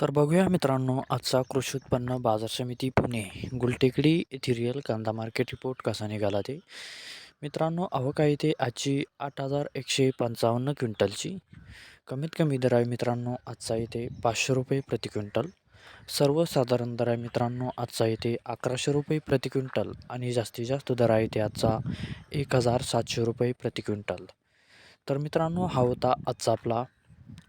तर बघूया मित्रांनो आजचा कृषी उत्पन्न बाजार समिती पुणे गुलटेकडी इथिरियल कांदा मार्केट रिपोर्ट कसा निघाला ते? मित्रांनो आवक आहे ते आजची आठ हजार एकशे पंचावन्न क्विंटलची. कमीत कमी दर आहे मित्रांनो आजचा येते पाचशे रुपये प्रति क्विंटल. सर्वसाधारण दर आहे मित्रांनो आजचा येते अकराशे रुपये प्रति क्विंटल आणि जास्तीत जास्त दर आहे ते आजचा एक हजार सातशे रुपये प्रति क्विंटल. तर मित्रांनो हा होता आजचा आपला